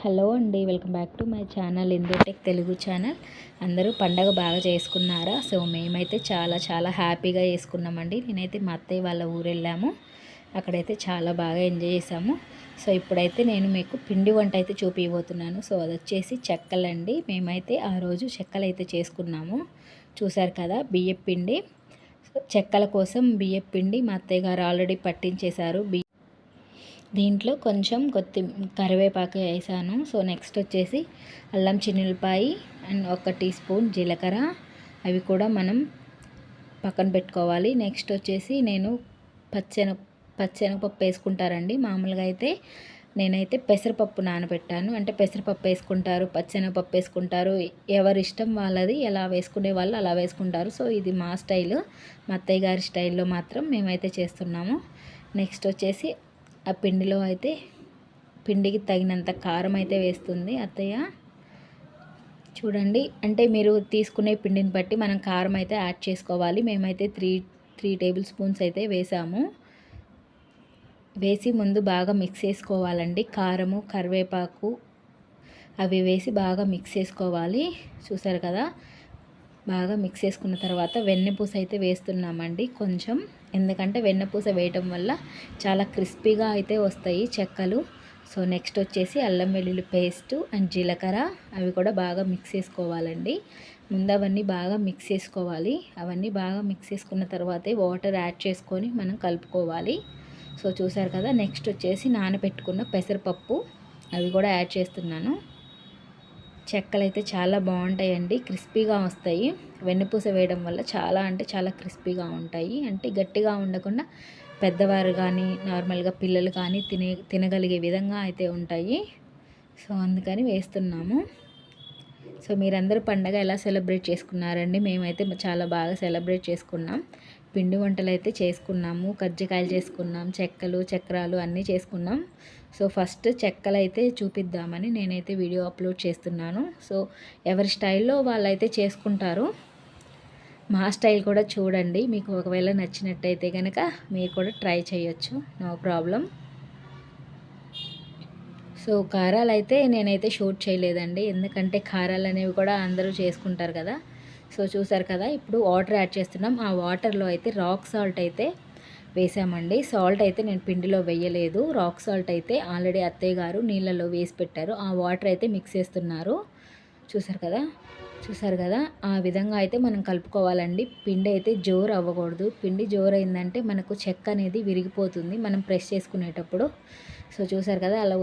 Hello అండి welcome back to my channel Indotech Telugu channel. అందరూ పండగ బాగా చేసుకున్నారా? సో మేమైతే చాలా చాలా హ్యాపీగా చేసుకున్నామండి. నేనైతే మా అత్తయ్య వాళ్ళ ఊరు వెళ్ళాము అక్కడైతే చాలా బాగా ఎంజాయ్ చేసాము సో ఇప్పుడైతే నేను మీకు పిండి వంట అయితే చూపించబోతున్నాను సో అది వచ్చేసి చెక్కలండి. మేమైతే ఆ రోజు చెక్కలు అయితే చేసుకున్నాము. చూసారు కదా బియ్యపిండి. చెక్కల కోసం బియ్యపిండి మా అత్తయ్య గారు ఆల్రెడీ పట్టించేశారు. బియ్య దీంట్లో కొంచెం కొత్తి కరివేపాకు వేసాను. సో నెక్స్ట్ వచ్చేసి అల్లం చిన్నులపాయి అండ్ ఒక టీ స్పూన్ జీలకర్ర. అవి కూడా మనం పక్కన పెట్టుకోవాలి. నెక్స్ట్ వచ్చేసి నేను పచ్చెన పచ్చెనగపప్పు వేసుకుంటారండి. మామూలుగా అయితే నేనైతే పెసరపప్పు నానబెట్టాను. అంటే పెసరపప్పు వేసుకుంటారు పచ్చెనగపప్పు వేసుకుంటారు. ఎవరి ఇష్టం వాళ్ళది ఎలా వేసుకునే వాళ్ళు అలా వేసుకుంటారు. సో ఇది మా స్టైల్. మా అత్తయ్య గారి స్టైల్లో మాత్రం మేమైతే చేస్తున్నాము. నెక్స్ట్ వచ్చేసి ఆ పిండిలో అయితే పిండికి తగినంత కారం అయితే వేస్తుంది అత్తయ్య. చూడండి అంటే మీరు తీసుకునే పిండిని బట్టి మనం కారం అయితే యాడ్ చేసుకోవాలి. మేమైతే త్రీ త్రీ టేబుల్ స్పూన్స్ అయితే వేసాము. వేసి ముందు బాగా మిక్స్ చేసుకోవాలండి. కారము కరివేపాకు అవి వేసి బాగా మిక్స్ చేసుకోవాలి. చూసారు కదా? బాగా మిక్స్ చేసుకున్న తర్వాత వెన్నపూస అయితే వేస్తున్నామండి కొంచెం. ఎందుకంటే వెన్నపూస వేయటం వల్ల చాలా క్రిస్పీగా అయితే వస్తాయి చెక్కలు. సో నెక్స్ట్ వచ్చేసి అల్లం వెల్లుల్లి పేస్ట్ అండ్ జీలకర్ర అవి కూడా బాగా మిక్స్ చేసుకోవాలండి. ముందు అవన్నీ బాగా మిక్స్ చేసుకోవాలి. అవన్నీ బాగా మిక్స్ చేసుకున్న తర్వాతే వాటర్ యాడ్ చేసుకొని మనం కలుపుకోవాలి. సో చూసారు కదా నెక్స్ట్ వచ్చేసి నానబెట్టుకున్న పెసరపప్పు అవి కూడా యాడ్ చేస్తున్నాను. చెక్కలు అయితే చాలా బాగుంటాయండి. క్రిస్పీగా వస్తాయి. వెన్నపూస వేయడం వల్ల చాలా అంటే చాలా క్రిస్పీగా ఉంటాయి. అంటే గట్టిగా ఉండకుండా పెద్దవారు కానీ నార్మల్గా పిల్లలు కానీ తినే తినగలిగే విధంగా అయితే ఉంటాయి. సో అందుకని వేస్తున్నాము. సో మీరందరూ పండగ ఎలా సెలబ్రేట్ చేసుకున్నారండి? మేమైతే చాలా బాగా సెలబ్రేట్ చేసుకున్నాం. పిండి వంటలు అయితే చేసుకున్నాము. కజ్జికాయలు చేసుకున్నాం. చెక్కలు చక్రాలు అన్నీ చేసుకున్నాం. సో ఫస్ట్ చెక్కలు అయితే చూపిద్దామని నేనైతే వీడియో అప్లోడ్ చేస్తున్నాను. సో ఎవరి స్టైల్లో వాళ్ళైతే చేసుకుంటారు మా స్టైల్ కూడా చూడండి. మీకు ఒకవేళ నచ్చినట్టయితే కనుక మీరు కూడా ట్రై చేయొచ్చు. No problem. సో కారాలు అయితే నేనైతే షూట్ చేయలేదండి. ఎందుకంటే కారాలు అనేవి కూడా అందరూ చేసుకుంటారు కదా. సో చూసారు కదా ఇప్పుడు వాటర్ యాడ్ చేస్తున్నాం. ఆ వాటర్లో అయితే రాక్ సాల్ట్ అయితే వేసామండి. సాల్ట్ అయితే నేను పిండిలో వేయలేదు. రాక్ సాల్ట్ అయితే ఆల్రెడీ అత్తయ్య గారు నీళ్ళలో వేసి పెట్టారు. ఆ వాటర్ అయితే మిక్స్ చేస్తున్నారు. చూసారు కదా? చూసారు కదా? ఆ విధంగా అయితే మనం కలుపుకోవాలండి. పిండి అయితే జోరు అవ్వకూడదు. పిండి జోరు అయిందంటే మనకు చెక్క అనేది విరిగిపోతుంది మనం ప్రెస్ చేసుకునేటప్పుడు. సో చూసారు కదా? అలా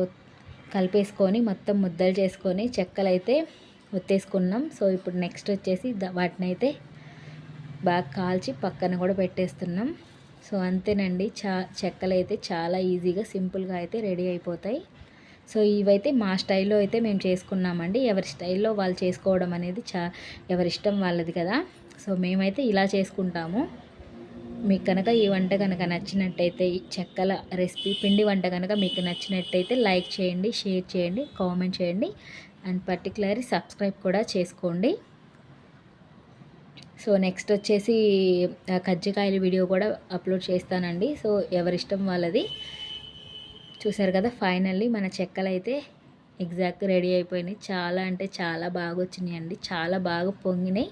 కలిపేసుకొని మొత్తం ముద్దలు చేసుకొని చెక్కలు అయితే ఒత్తేసుకున్నాం. సో ఇప్పుడు నెక్స్ట్ వచ్చేసి వాటిని అయితే బాగా కాల్చి పక్కన కూడా పెట్టేస్తున్నాం. సో అంతేనండి. చా చెక్కలు అయితే చాలా ఈజీగా సింపుల్గా అయితే రెడీ అయిపోతాయి. సో ఇవైతే మా స్టైల్లో అయితే మేము చేసుకున్నామండి. ఎవరి స్టైల్లో వాళ్ళు చేసుకోవడం అనేది చా ఎవరిష్టం వాళ్ళది కదా. సో మేమైతే ఇలా చేసుకుంటాము. మీకు కనుక ఈ వంట కనుక నచ్చినట్టయితే ఈ చెక్కల రెసిపీ పిండి వంట కనుక మీకు నచ్చినట్టయితే లైక్ చేయండి షేర్ చేయండి కామెంట్ చేయండి. అండ్ పర్టికులర్ సబ్స్క్రైబ్ కూడా చేసుకోండి. సో నెక్స్ట్ వచ్చేసి కజ్జికాయల వీడియో కూడా అప్లోడ్ చేస్తానండి. సో ఎవరిష్టం వాళ్ళది. చూసారు కదా ఫైనల్లీ మన చెక్కలు అయితే ఎగ్జాక్ట్ రెడీ అయిపోయినాయి. చాలా అంటే చాలా బాగా వచ్చినాయి అండి. చాలా బాగా పొంగినాయి.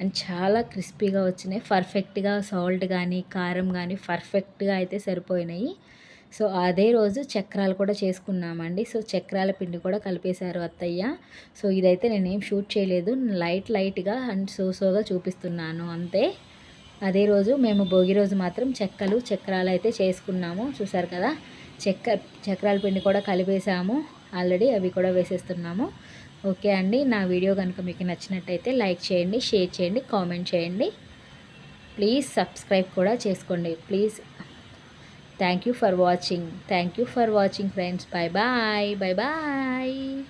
అండ్ చాలా క్రిస్పీగా వచ్చినాయి. పర్ఫెక్ట్గా సాల్ట్ కానీ కారం కానీ పర్ఫెక్ట్గా అయితే సరిపోయినాయి. సో అదే రోజు చక్రాలు కూడా చేసుకున్నామండి. సో చక్రాల పిండి కూడా కలిపేశారు అత్తయ్య. సో ఇదైతే నేనేం షూట్ చేయలేదు. లైట్ లైట్గా అండ్ సో సోగా చూపిస్తున్నాను అంతే. అదే రోజు మేము భోగి రోజు మాత్రం చెక్కలు చక్రాలు అయితే చేసుకున్నాము. చూసారు కదా? చెక్క చక్రాల పిండి కూడా కలిపేసాము ఆల్రెడీ అవి కూడా వేసేస్తున్నాము. ఓకే అండి. నా వీడియో కనుక మీకు నచ్చినట్టయితే లైక్ చేయండి షేర్ చేయండి కామెంట్ చేయండి. ప్లీజ్ సబ్స్క్రైబ్ కూడా చేసుకోండి. Please thank you for watching thank you for watching friends bye bye bye bye